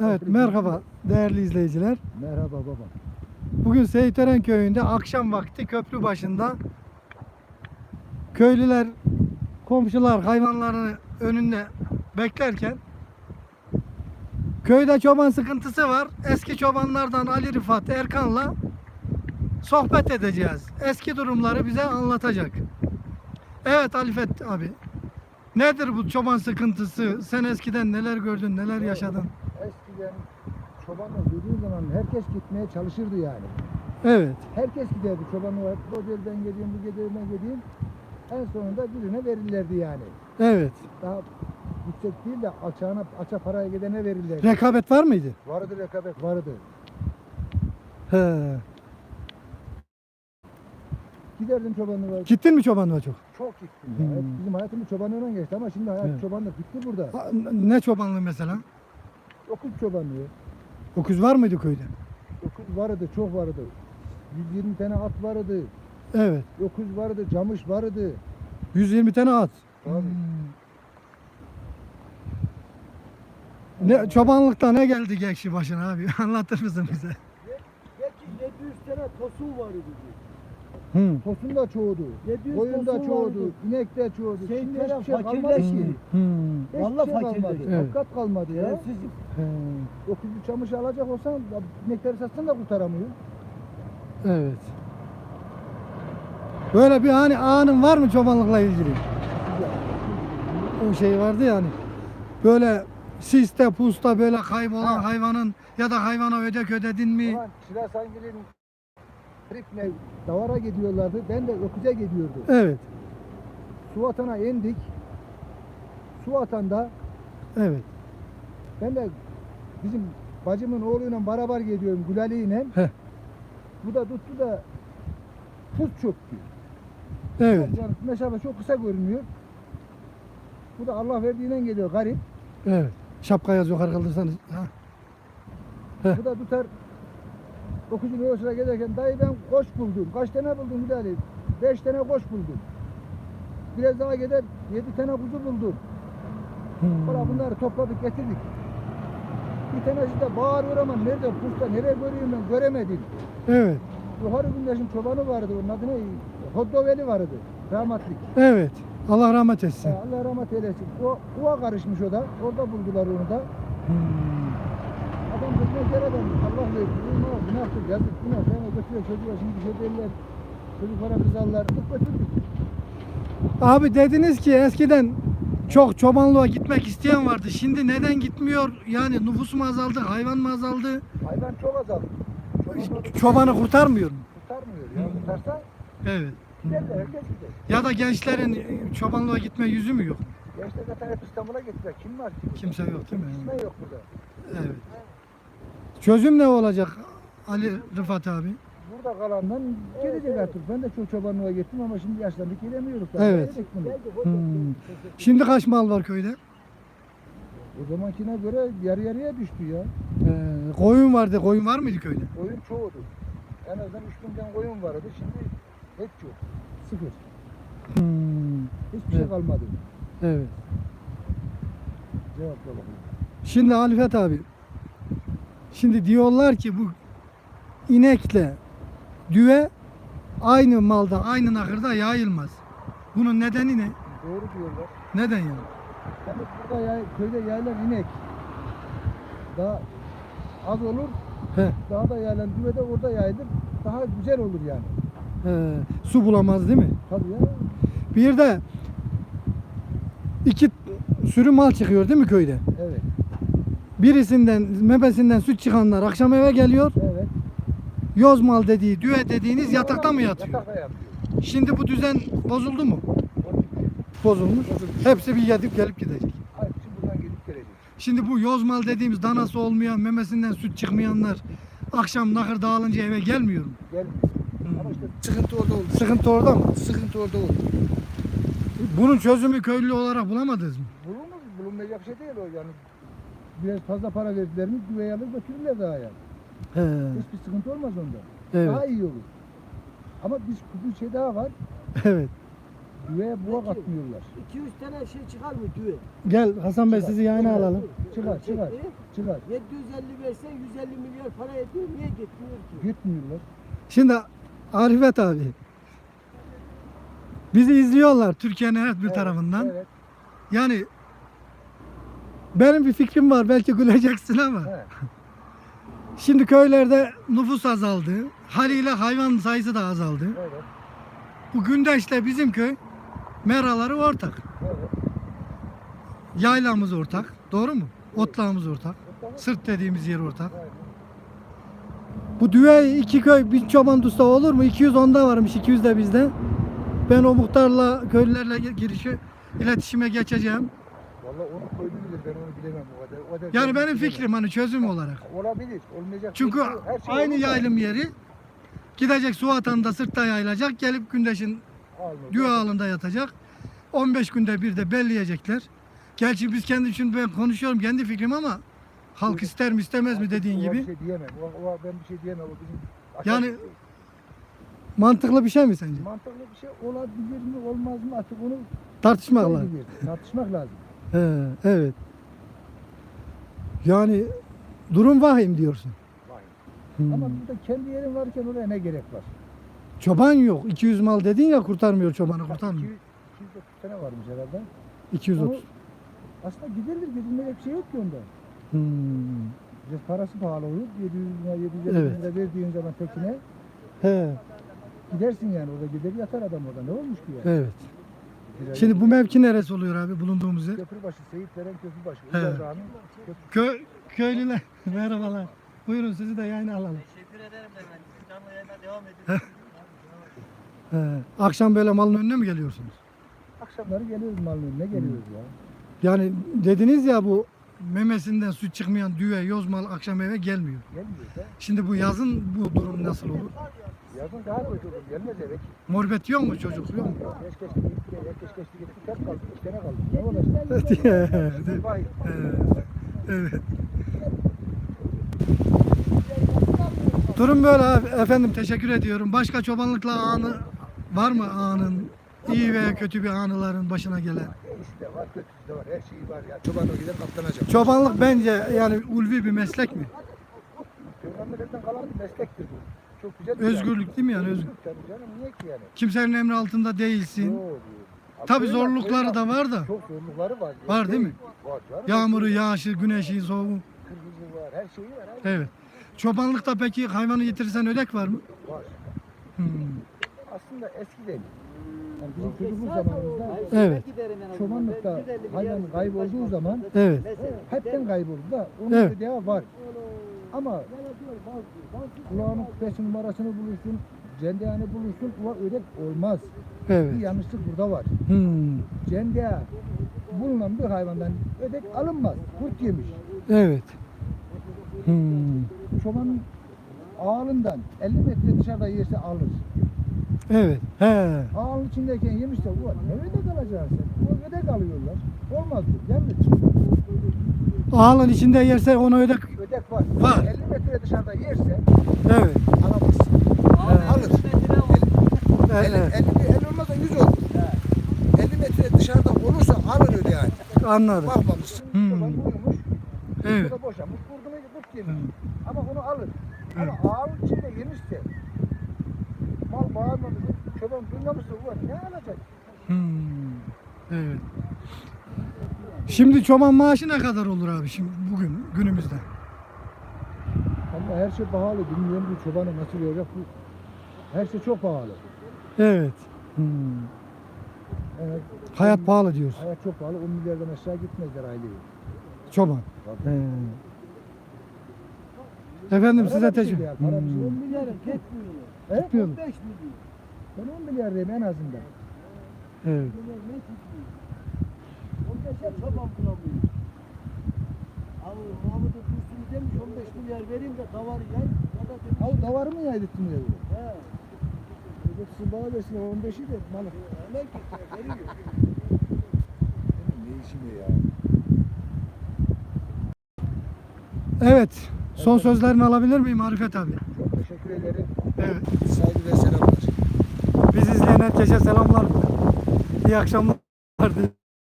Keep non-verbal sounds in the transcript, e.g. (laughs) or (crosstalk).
Evet merhaba değerli izleyiciler. Merhaba baba. Bugün Seyiteren köyünde akşam vakti köprü başında köylüler, komşular hayvanlarını önünde beklerken köyde çoban sıkıntısı var. Eski çobanlardan Ali Rıfat Erkan'la sohbet edeceğiz. Eski durumları bize anlatacak. Evet Alifet abi. Nedir bu çoban sıkıntısı? Sen eskiden neler gördün, neler yaşadın? Eskiden çobanla dediğin zaman herkes gitmeye çalışırdı yani. Evet. Herkes giderdi çobanı var. O derden geleyim, bu derden geleyim. En sonunda birine verirlerdi yani. Evet. Daha yüksek değil de açağına, aça paraya gidene verirlerdi. Rekabet var mıydı? Vardı rekabet vardı. He. Giderdim çobanı var. Gittin mi çobanlığa çok? Çok gittim ya. Hmm. Bizim hayatımız çobanlığına geçti ama şimdi hayat Evet. çobanlık bitti burada. Ha, Ne çobanlığı mesela? Okul çobanlığı. Okuz var mıydı köyde? Okul vardı, çok vardı. 120 tane at vardı. Evet. Okuz vardı, camış vardı. 120 tane at. Tabii. Hmm. Ne çobanlıkta ne geldi gekşi başına abi? (laughs) Anlatır mısın bize? Belki 700 tane tosun vardı. Hı. Tosun da çoğudu. 700 Koyun da tosun çoğudu. vardı. inek de çoğudu. Şey, Şimdi taraf hiçbir şey kalmadı fakirleşti. ki. Hı. Hiçbir Vallahi şey fakirleşti. kalmadı. Evet. Hakikat kalmadı ya. Ya siz He. Okuzu çamış alacak olsan ya inekleri satsan da kurtaramıyor. Evet. Böyle bir hani anın var mı çobanlıkla ilgili? O şey vardı yani. Böyle siste pusta böyle kaybolan Ha. hayvanın ya da hayvana ödek ödedin mi? Ulan Rifne davara gidiyorlardı. Ben de öküze gidiyordum. Evet. Suvatan'a indik. Suvatan'da Evet. ben de bizim bacımın oğluyla beraber gidiyorum Gülali ile. Heh. Bu da tuttu da tuz çöktü. Evet. Yani mesafe çok kısa görünüyor. Bu da Allah verdiğinden geliyor garip. Evet. Şapkayı az yukarı kaldırsanız. Ha. Bu da tutar 9. yolculuğa giderken dayı ben koç buldum. Kaç tane buldun Hüdali? 5 tane koç buldum. Biraz daha gider 7 tane kuzu buldum. Hmm. Valla bunları topladık getirdik. Bir tanesi de bağırıyor ama nerede kursta nereye görüyorum ben göremedim. Evet. Yukarı Gündeş'in çobanı vardı onun adı ne? Hoddoveli vardı. Rahmatlik. Evet. Allah rahmet etsin. Ha, Allah rahmet eylesin. O kuva karışmış o da. Orada buldular onu da. Hmm. Adam kere dönmüş. Allah verdi. Günah, günahtır. Yazık günah. Sen götürüyor çocuğa şimdi bir şey derler. Çocuklara kızarlar. Götürdük. Abi dediniz ki eskiden çok çobanlığa gitmek isteyen vardı. Şimdi neden gitmiyor? Yani nüfus mu azaldı, hayvan mı azaldı? Hayvan çok azaldı. Çoban Çobanı kurtarmıyor mu? kurtarmıyor ya. Kurtarsa Evet. gider de herkes gider. Ya da gençlerin çobanlığa gitme yüzü mü yok? Gençler zaten hep İstanbul'a gittiler. Kim var ki? Kimse yok değil mi? Kimse yok burada. Evet. Çözüm ne olacak Ali Rıfat abi? Burada kalandan gelecek artık. Ben de çok çobanlığa gittim ama şimdi yaşlandık gelemiyoruz. Evet. Bunu. Hmm. Şimdi kaç mal var köyde? O zamankine göre yarı yarıya düştü ya. Ee, koyun vardı. Koyun var mıydı köyde? Koyun çoğudu. En azından 3 bin tane koyun vardı. Şimdi hiç yok. Sıfır. Hmm. Hiçbir şey Evet. kalmadı. Evet. Cevap bakalım. Şimdi Alifet abi. Şimdi diyorlar ki bu inekle düve aynı malda, aynı nakırda yayılmaz. Bunun nedeni ne? Doğru diyorlar. Neden yani? Yani burada yay, köyde yayılan inek daha az olur. He, Daha da yayılan düve de orada yayılır. Daha güzel olur yani. he, su bulamaz değil mi? Tabii ya. Bir de iki sürü mal çıkıyor değil mi köyde? Evet. Birisinden, mebesinden süt çıkanlar akşam eve geliyor. Evet. Yoz mal dediği, düve dediğiniz yatakta mı yatıyor? Yatakta yatıyor. Şimdi bu düzen bozuldu mu? Bozulmuş. Hepsi bir gidip gelip gidecek. Hepsi buradan gelip gelecek. Şimdi bu yoz mal dediğimiz danası olmayan, memesinden süt çıkmayanlar akşam nakır dağılınca eve gelmiyor mu? Gelmiyor. Hmm. Ama işte sıkıntı orada oldu. Sıkıntı orada mı? Sıkıntı orada oldu. Bunun çözümü köylü olarak bulamadınız mı? Bulunmaz, bulunmayacak şey değil o yani. Biraz fazla para verdiler mi güveye alır götürürler daha yani. He, Hiçbir sıkıntı olmaz onda. evet, Daha iyi olur. Ama biz bir şey daha var. evet. Düveye buğa katmıyorlar. 200 tane şey çıkar mı düğü? Gel Hasan Bey sizi yayına alalım. Çıkar çıkar çıkar. 750 versen 150 milyar para ediyor. Niye gitmiyor ki? Gitmiyorlar. Şimdi Arifet abi. Bizi izliyorlar Türkiye'nin her bir Evet, tarafından. Evet. Yani benim bir fikrim var belki güleceksin ama. He. Şimdi köylerde nüfus azaldı. Haliyle hayvan sayısı da azaldı. Evet. Bu Gündeş'le bizim köy meraları ortak. Evet. Yaylamız ortak. Doğru mu? Otlağımız ortak. Sırt dediğimiz yer ortak. Evet. Bu düve iki köy bir çoban tusta olur mu? 210'da varmış 200 de bizde. Ben o muhtarla köylülerle girişi iletişime geçeceğim. Vallahi onu bilir ben onu bilemem o kadar. O kadar Yani ben benim bilemem. fikrim hani çözüm olarak. Olabilir. Olmayacak. Çünkü değil. Her şey aynı olur yaylım yeri gidecek su atanda sırtta yayılacak. Gelip Gündeş'in almıyor. düve ağında yatacak. 15 günde bir de belleyecekler. Gerçi biz kendi için ben konuşuyorum kendi fikrim ama halk ister mi istemez mi dediğin gibi. Bir şey diyemem. O, o, ben bir şey diyemem. O bizim Yani- aşağı- Mantıklı bir şey mi sence? mantıklı bir şey olabilir mi olmaz mı artık onu Tartışmak lazım. tartışmak lazım. He, evet. Yani durum vahim diyorsun. Vay. Hmm. Ama burada kendi yerin varken oraya ne gerek var? Çoban yok. 200 mal dedin ya kurtarmıyor çobanı kurtarmıyor. 200 230 tane varmış herhalde. 230. Onu- Aslında gidilir gidilmeyecek bir şey yok ki onda. Hmm. Biraz parası pahalı olur. 700 lira 750 Evet. lira verdiğin zaman tekine He, gidersin yani orada gider yatar adam orada. Ne olmuş ki yani? evet. Şimdi bu mevki neresi oluyor abi bulunduğumuz yer? Köprübaşı, Seyit Veren Köprübaşı. Köy, köylüler. (laughs) Merhabalar. Buyurun sizi de yayına alalım. Teşekkür ederim de ben. Canlı yayına devam. He. Akşam böyle malın önüne mi geliyorsunuz? Akşamları geliyoruz malın önüne geliyoruz ya. Yani dediniz ya bu memesinden süt çıkmayan düve, yoz mal akşam eve gelmiyor. Gelmiyoruz ha. Şimdi bu yazın bu durum nasıl olur? Yazın daha olur. Gelmez eve. Morbet yok mu çocuk yok mu? Geç geçti gitti, geç geçti gitti. Tek kaldı, üç tane kaldı. Ne olacak? (laughs) Evet, evet. Durum böyle efendim teşekkür ediyorum. Başka çobanlıkla anı var mı anın? İyi veya kötü bir anıların başına gelen. De var, kötüsü de var. Her şeyi var ya. Çoban o gider kaptanacak. Çobanlık bence yani ulvi bir meslek mi? Peygamberlerden kalan bir meslektir bu. Çok güzel bir Özgürlük değil mi yani? Özgür. Tabii canım niye ki yani? Kimsenin emri altında değilsin. Yok, yok. Tabii Böyle- zorlukları böyle- da var da. Çok zorlukları var. Var değil mi? Var canım. Yağmuru, yağışı, güneşi, soğuğu. Kırgızı var, her şeyi var abi. Evet. Çobanlıkta peki hayvanı getirirsen ödek var mı? Var. Hmm. Aslında eskiden yani bizim çocukluk zamanımızda Evet. çobanlıkta hayvan kaybolduğu zaman Evet. hepten kayboldu da onun Evet. ödeği var. Ama kulağının küpesi numarasını bulursun, cendeğini bulursun, o ödek olmaz. Bir Evet. yanlışlık burada var. Hmm. Cendeği bulunan bir hayvandan ödek alınmaz. Kurt yemiş. Evet. Hmm. Çobanın ağalından 50 metre dışarıda yerse alır. Evet. He. Ağalın içindeyken yemişse bu ne ödek alacaksın? O ödek alıyorlar. Olmaz. Yanlış. Ağalın içinde yerse ona ödek. Ödek var. Var. 50 metre dışarıda yerse Evet. alamazsın. Alır. Evet. 50, 50, 50 olmaz da 100 olur. 50 metre dışarıda olursa alır öyle yani. Anladım. Bakmamışsın. Hmm. Çoban vurmuş. Evet. Evet. boşamış. Yemiş. Hmm. Ama onu alır. Ama ağalın içinde yemişse mal bağırmamış. Çoban duymamışsa bu ne alacak? Hmm. Evet. Şimdi çoban maaşı ne kadar olur abi şimdi bugün günümüzde? Ama her şey pahalı. Bilmiyorum bu çobanı nasıl olacak bu. Her şey çok pahalı. Evet. Hmm. Evet. Hayat pahalı diyorsun. Hayat çok pahalı. 10 milyardan aşağı gitmezler aileyi. Çoban. Tabii. He. Efendim Para size bir şey teşekkür değil, para bir şey Hmm. yok. milyarım gitmiyor. He? Gitmiyor mu? 15 milyon. Ben 10 milyar diyeyim en azından. Evet. Milyar ne gitmiyor? 15'e çoban bulamıyor. Abi Mahmut'un kursunu demiş 15 milyar vereyim de davar yay. Ya. Abi davarı mı yaydırttın diyor. He. Öbürsü bana versin 15'i de malı. Ne gidiyor? Veriyor. Ne işim ya? Evet. Son sözlerini alabilir miyim Arifet abi? Çok teşekkür ederim. Evet. Saygı ve selamlar. Biz izleyen herkese selamlar. İyi akşamlar.